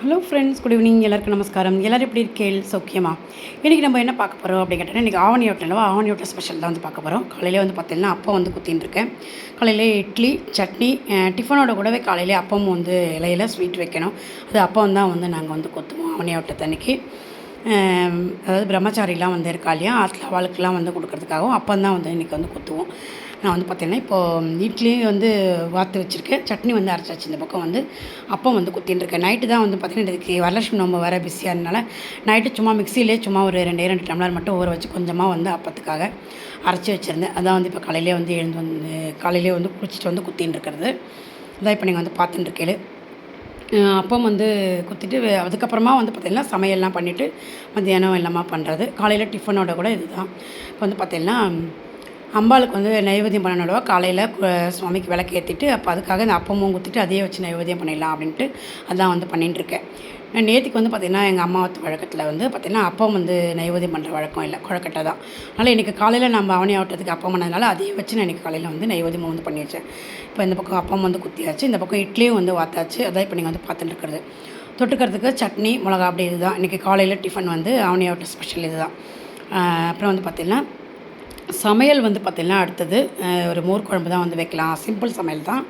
Hello friends good evening எல்லாருக்கும் நமஸ்காரம். எல்லோரும் எப்படி இருக்கேள் சௌக்கியமா? இன்றைக்கி நம்ம என்ன பார்க்க போகிறோம் அப்படின்னு கேட்டோன்னா இன்றைக்கி ஆவணி ஹோட்டலில் ஆவணி ஓட்டல் ஸ்பெஷல் தான் வந்து பார்க்க போகிறோம் காலையிலே வந்து பார்த்தீங்கன்னா அப்பம் வந்து குத்தின்னு காலையில் இட்லி சட்னி டிஃபனோட கூடவே காலையிலே அப்பம் வந்து இலையில ஸ்வீட் வைக்கணும். அது அப்பம் தான் வந்து நாங்கள் வந்து கொத்துவோம் ஆவணி ஓட்டத்தன்னைக்கு அதாவது பிரம்மச்சாரிலாம் வந்து இருக்கா இல்லையா? அதில் அவளுக்கெல்லாம் வந்து கொடுக்கறதுக்காகவும் அப்போ தான் வந்து இன்றைக்கி வந்து குத்துவோம். நான் வந்து பார்த்தீங்கன்னா இப்போது இட்லி வந்து வாத்து வச்சுருக்கேன். சட்னி வந்து அரைச்சாச்சு. இந்த பக்கம் வந்து அப்பம் வந்து குத்தின்னு இருக்கேன். நைட்டு தான் வந்து பார்த்தீங்கன்னா இதுக்கு வரலட்சுமி நோம்பு வர பிஸியாக இருந்தனால நைட்டு சும்மா மிக்சியிலே சும்மா ஒரு ரெண்டே ரெண்டு டம்ளர் மட்டும் ஊற வச்சு கொஞ்சமாக வந்து அப்பத்துக்காக அரைச்சி வச்சுருந்தேன். அதான் வந்து இப்போ காலையிலே வந்து எழுந்து வந்து காலையிலே வந்து குளிச்சுட்டு வந்து குத்தின்னு இருக்கிறது. அதான் இப்போ நீங்கள் வந்து பார்த்துட்டு இருக்கேளு அப்பம் வந்து குத்திட்டு அதுக்கப்புறமா வந்து பார்த்திங்கன்னா சமையல்லாம் பண்ணிவிட்டு மத்தியானம் எல்லாமா பண்ணுறது காலையில் டிஃபனோட கூட இதுதான். இப்போ வந்து பார்த்திங்கன்னா அம்பாளுக்கு வந்து நைவேத்தியம் பண்ணணும்ல காலையில் சுவாமிக்கு விளக்கு ஏற்றிட்டு அப்போ அதுக்காக இந்த அப்பமும் குத்திட்டு அதையே வச்சு நைவேத்தியம் பண்ணிடலாம் அப்படின்ட்டு அதான் வந்து பண்ணிட்டுருக்கேன். நேற்றுக்கு வந்து பார்த்திங்கன்னா எங்கள் அம்மா வழக்கத்தில் வந்து பார்த்திங்கன்னா அப்பம் வந்து நைவேதியம் பண்ணுற வழக்கம் இல்லை குழக்கட்டை தான். அதனால் இன்றைக்கி காலையில் நம்ம அவனி ஆவட்டத்துக்கு அப்பம் பண்ணதுனால அதையே வச்சு நான் இன்றைக்கி காலையில் வந்து நைவேத்தியம் வந்து பண்ணி வச்சேன் இப்போ இந்த பக்கம் அப்பம் வந்து குத்தியாச்சு இந்த பக்கம் இட்லியும் வந்து வாத்தாச்சு அதான் இப்போ நீங்கள் வந்து பார்த்துட்டு இருக்கிறது. தொட்டுக்கிறதுக்கு சட்னி மிளகா அப்படி இதுதான். இன்றைக்கி காலையில் டிஃபன் வந்து அவனி ஆகட்ட ஸ்பெஷல் இதுதான். அப்புறம் வந்து பார்த்திங்கன்னா சமையல் வந்து பார்த்திங்கன்னா அடுத்தது ஒரு மோர் குழம்பு தான் வந்து வைக்கலாம். சிம்பிள் சமையல் தான்.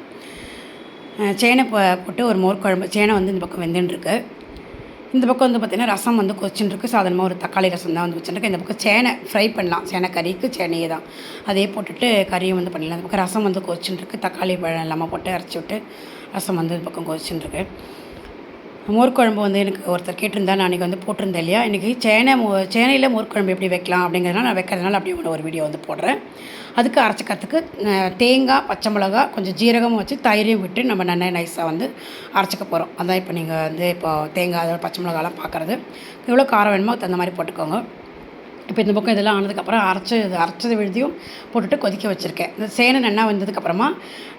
சேனை போ போட்டு ஒரு மோர் குழம்பு சேனை வந்து இந்த பக்கம் வெந்துட்டுருக்கு இந்த பக்கம் வந்து பார்த்திங்கன்னா ரசம் வந்து கொச்சின் இருக்குது சாதாரணமாக ஒரு தக்காளி ரசம் தான் வந்து வச்சுருக்கு இந்த பக்கம் சேனை ஃப்ரை பண்ணலாம். சேனை கறிக்கு சேனையே தான். அதே போட்டுட்டு கறியும் வந்து பண்ணிடலாம். இந்த பக்கம் ரசம் வந்து கொச்சின் இருக்குது தக்காளி பழம் எல்லாமே போட்டு அரைச்சி விட்டு ரசம் வந்து இந்த பக்கம் கொச்சின் இருக்குது மோர்க்குழம்பு வந்து எனக்கு ஒருத்தர் கேட்டிருந்தா நான் அன்றைக்கி வந்து போட்டிருந்தேன் இல்லையா? இன்றைக்கி சேனை மோ சேனையில் மோர்க்குழம்பு எப்படி வைக்கலாம் அப்படிங்கிறதுனால நான் வைக்கிறதுனால அப்படி ஒரு- ஒரு வீடியோ வந்து போடுறேன். அதுக்கு அரைச்சிக்கிறதுக்கு தேங்காய் பச்சை மிளகா கொஞ்சம் ஜீரகமும் வச்சு தயிரையும் விட்டு நம்ம நல்லா நைஸாக வந்து அரைச்சிக்க போகிறோம் அதான் இப்போ நீங்கள் வந்து இப்போ தேங்காய் அதோட பச்சை மிளகாலாம் பார்க்குறது எவ்வளோ காரம் வேணுமோ தகுந்த மாதிரி போட்டுக்கோங்க. இப்போ இந்த பக்கம் இதெல்லாம் ஆனதுக்கப்புறம் அரைச்சி இது அரைச்சது விழுதியும் போட்டுட்டு கொதிக்க வச்சுருக்கேன். இந்த சேனை நல்லா வந்ததுக்கப்புறமா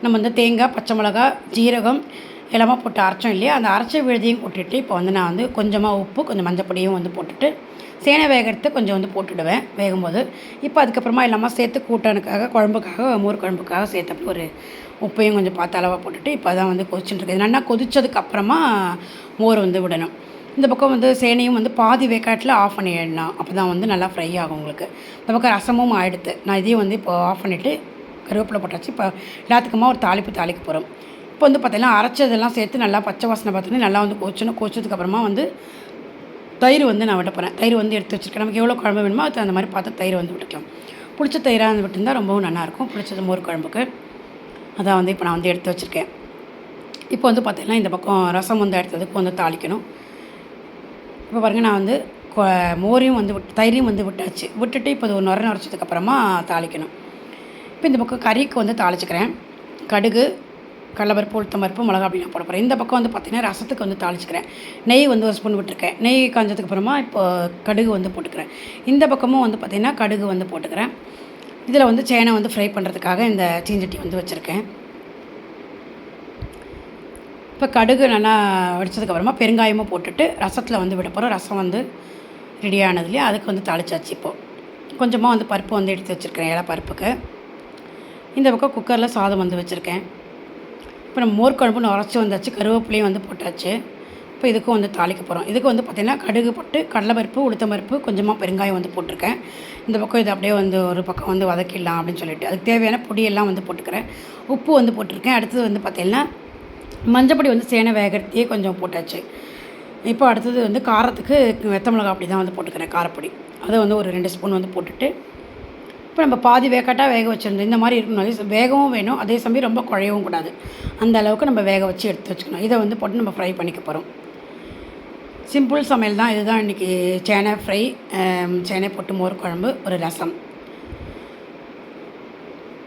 நம்ம வந்து தேங்காய் பச்சை மிளகா ஜீரகம் எல்லாமே போட்டு அரைச்சோம் இல்லையா? அந்த அரைச்ச விழுதியும் கொட்டிட்டு இப்போ வந்து நான் வந்து கொஞ்சமாக உப்பு கொஞ்சம் மஞ்சப்பொடியும் வந்து போட்டுட்டு சேனை வேகிறத கொஞ்சம் வந்து போட்டுடுவேன் வேகும்போது. இப்போ அதுக்கப்புறமா எல்லாமே சேர்த்து கூட்டனுக்காக குழம்புக்காக மோர் குழம்புக்காக சேர்த்தப்ப ஒரு உப்பையும் கொஞ்சம் பார்த்து அளவாக போட்டுட்டு இப்போ தான் வந்து கொதிச்சுட்டு இருக்குது. நல்லா கொதித்ததுக்கப்புறமா மோர் வந்து விடணும். இந்த பக்கம் வந்து சேனையும் வந்து பாதி வேக்காட்டில் ஆஃப் பண்ணிடணும். அப்போ தான் வந்து நல்லா ஃப்ரை ஆகும் உங்களுக்கு. இந்த பக்கம் ரசமும் ஆகிடுது நான் இதையும் வந்து இப்போ ஆஃப் பண்ணிவிட்டு கருவேப்பிலை போட்டாச்சு. இப்போ எல்லாத்துக்குமா ஒரு தாளிப்பு தாளிக்க போகிறோம் இப்போ வந்து பார்த்தீங்கன்னா அரைச்சதெல்லாம் சேர்த்து நல்லா பச்சை வாசனை பார்த்தோன்னே நல்லா வந்து கொச்சணும். கொச்சதுக்கப்புறமா வந்து தயிர் வந்து நான் விட போகிறேன் தயிர் வந்து எடுத்து வச்சுருக்கேன். நமக்கு எவ்வளோ குழம்பு வேணுமோ அது அந்த மாதிரி பார்த்து தயிர் வந்து விட்டுக்கலாம். பிடிச்ச தயிராக வந்து விட்டுருந்தால் ரொம்பவும் நல்லாயிருக்கும் பிடிச்சது மோர் குழம்புக்கு. அதான் வந்து இப்போ நான் வந்து எடுத்து வச்சுருக்கேன். இப்போ வந்து பார்த்தீங்கன்னா இந்த பக்கம் ரசம் வந்து எடுத்ததுக்கு வந்து தாளிக்கணும். இப்போ பாருங்கள் நான் வந்து மோரையும் வந்து விட்டு தயிரையும் வந்து விட்டாச்சு. விட்டுட்டு இப்போ ஒரு நுர நுரைச்சதுக்கப்புறமா தாளிக்கணும். இப்போ இந்த பக்கம் கறிக்கு வந்து தாளிச்சுக்கிறேன். கடுகு கடலப்பருப்பு உளுத்தம்பருப்பு மிளகா அப்படி நான் போட போகிறேன் இந்த பக்கம் வந்து பார்த்திங்கன்னா ரசத்துக்கு வந்து தாளிச்சிக்கிறேன். நெய் வந்து ஒரு ஸ்பூன் விட்டுருக்கேன். நெய் காஞ்சதுக்கு அப்புறமா இப்போ கடுகு வந்து போட்டுக்கிறேன். இந்த பக்கமும் வந்து பார்த்திங்கன்னா கடுகு வந்து போட்டுக்கிறேன். இதில் வந்து சேனை வந்து ஃப்ரை பண்ணுறதுக்காக இந்த சீஞ்சட்டி வந்து வச்சுருக்கேன். இப்போ கடுகு நல்லா வடித்ததுக்கப்புறமா பெருங்காயமும் போட்டுட்டு ரசத்தில் வந்து விட போகிறோம் ரசம் வந்து ரெடியானது இல்லையா? அதுக்கு வந்து தாளிச்சாச்சு இப்போது கொஞ்சமாக வந்து பருப்பு வந்து எடுத்து வச்சுருக்கிறேன் இலை பருப்புக்கு. இந்த பக்கம் குக்கரில் சாதம் வந்து வச்சுருக்கேன். இப்போ நம்ம மோர் குழம்பு உரைச்சி வந்தாச்சு கருவேப்பிலையும் வந்து போட்டாச்சு. இப்போ இதுக்கும் வந்து தாளிக்க போகிறோம் இதுக்கு வந்து பார்த்திங்கன்னா கடுகு போட்டு கடலைப்பருப்பு உளுத்தம்பருப்பு கொஞ்சமாக பெருங்காயம் வந்து போட்டிருக்கேன். இந்த பக்கம் இது அப்படியே வந்து ஒரு பக்கம் வந்து வதக்கிடலாம் அப்படின்னு சொல்லிட்டு. அதுக்கு தேவையான பொடியெல்லாம் வந்து போட்டுக்கிறேன். உப்பு வந்து போட்டிருக்கேன். அடுத்தது வந்து பார்த்திங்கன்னா மஞ்சப்பொடி வந்து சேனை வேகத்தையே கொஞ்சம் போட்டாச்சு. இப்போ அடுத்தது வந்து காரத்துக்கு வெத்த மிளகா அப்படி தான் வந்து போட்டுக்கிறேன் காரப்பொடி. அதை வந்து ஒரு ரெண்டு ஸ்பூன் வந்து போட்டுட்டு இப்போ நம்ம பாதி வேக்காட்டாக வேக வச்சுருந்தோம் இந்த மாதிரி இருக்கணும். வேகவும் வேணும். அதே சமயம் ரொம்ப குழையவும் கூடாது. அந்த அளவுக்கு நம்ம வேக வச்சு எடுத்து வச்சுக்கணும். இதை வந்து போட்டு நம்ம ஃப்ரை பண்ணிக்க போகிறோம் சிம்பிள் சமையல் தான். இதுதான் இன்றைக்கி சேனை ஃப்ரை சேனை போட்டு மோர் குழம்பு ஒரு ரசம்.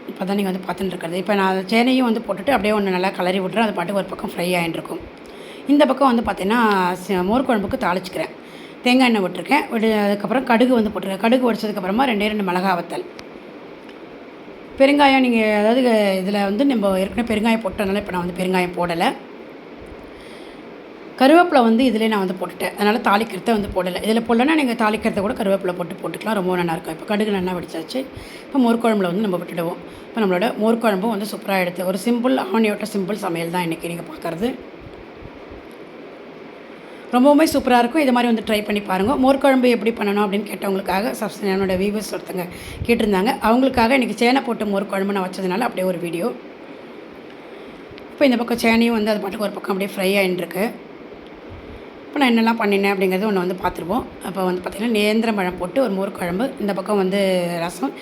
இப்போ தான் நீங்கள் வந்து பார்த்துட்டு இருக்கிறது. இப்போ நான் சேனையும் வந்து போட்டுட்டு அப்படியே ஒன்று நல்லா கலரி விட்றேன் அது பாட்டுக்கு ஒரு பக்கம் ஃப்ரை ஆகிட்டுருக்கும் இந்த பக்கம் வந்து பார்த்திங்கன்னா மோர் குழம்புக்கு தாளிச்சிக்கிறேன். தேங்காய் எண்ணெய் விட்டுருக்கேன். விடு அதுக்கப்புறம் கடுகு வந்து போட்டிருக்கேன். கடுகு உடச்சதுக்கப்புறமா ரெண்டே ரெண்டு மிளகா வத்தல். பெருங்காயம் நீங்கள் அதாவது இதில் வந்து நம்ம ஏற்கனவே பெருங்காயம் போட்டதுனால இப்போ நான் வந்து பெருங்காயம் போடலை. கருவேப்பிலை வந்து இதிலே நான் வந்து போட்டுட்டேன். அதனால் தாளிக்கிறத வந்து போடலை. இதில் போடலைன்னா நீங்கள் தாளிக்கிறத கூட கருவேப்பிலை போட்டு போட்டுக்கலாம். ரொம்ப நல்லாயிருக்கும் இப்போ கடுகு நல்லா வெடிச்சாச்சு. இப்போ மோர் குழம்புல வந்து நம்ம விட்டுடுவோம். இப்போ நம்மளோட மோர் குழம்பும் வந்து சூப்பராக எடுத்து ஒரு சிம்பிள் ஆனியோட்ட சிம்பிள் சமையல் தான் இன்றைக்கி நீங்கள் பார்க்குறது ரொம்பவுமே சூப்பராக இருக்கும். இது மாதிரி வந்து ட்ரை பண்ணி பாருங்கள் மோர் குழம்பு எப்படி பண்ணணும் அப்படின்னு கேட்டவங்களுக்காக சப்ஸ் என்னோட வியூவர்ஸ் ஒருத்தங்க கேட்டிருந்தாங்க. அவங்களுக்காக இன்றைக்கி சேனை போட்டு மோர் குழம்பு நான் வச்சதுனால அப்படியே ஒரு வீடியோ இப்போ இந்த பக்கம் சேனையும் வந்து அது பாட்டுக்கு ஒரு பக்கம் அப்படியே ஃப்ரை ஆகிட்டுருக்கு இப்போ நான் என்னெல்லாம் பண்ணினேன் அப்படிங்கிறது ஒன்று வந்து பார்த்துருவோம் அப்போ வந்து பார்த்திங்கன்னா நேந்திரம் பழம் போட்டு ஒரு மோர் குழம்பு இந்த பக்கம் வந்து ரசம்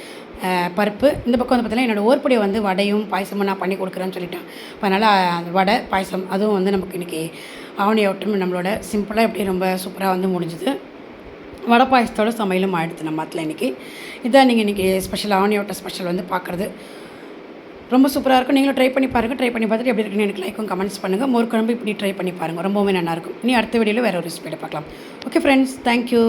பருப்பு இந்த பக்கம் வந்து பார்த்திங்கன்னா என்னோடய ஓர்படியை வந்து வடையும் பாயசமும் நான் பண்ணி கொடுக்குறேன்னு சொல்லிட்டேன். அதனால் வடை பாயசம் அதுவும் வந்து நமக்கு இன்றைக்கி ஆவணி ஓட்டம் நம்மளோட சிம்பிளாக எப்படி ரொம்ப சூப்பராக வந்து முடிஞ்சுது. வடை பாயசத்தோட சமையலும் ஆகிடுது நம்ம அதில் இன்றைக்கி இதான் நீங்கள் இன்றைக்கி ஸ்பெஷல் ஆவணி ஓட்ட ஸ்பெஷல் வந்து பார்க்குறது ரொம்ப சூப்பராக இருக்கும். நீங்களும் ட்ரை பண்ணி பாருங்கள் ட்ரை பண்ணி பார்த்துட்டு எப்படி இருக்குன்னு எனக்கு லைக்கும் கமெண்ட்ஸ் பண்ணுங்கள் மோர் குழம்பு இப்படி ட்ரை பண்ணி பாருங்கள் ரொம்பவுமே நல்லாயிருக்கும் இனி அடுத்த வீடியோவில் வேறு ஒரு ரெசிபியில் பார்க்கலாம். Okay friends thank you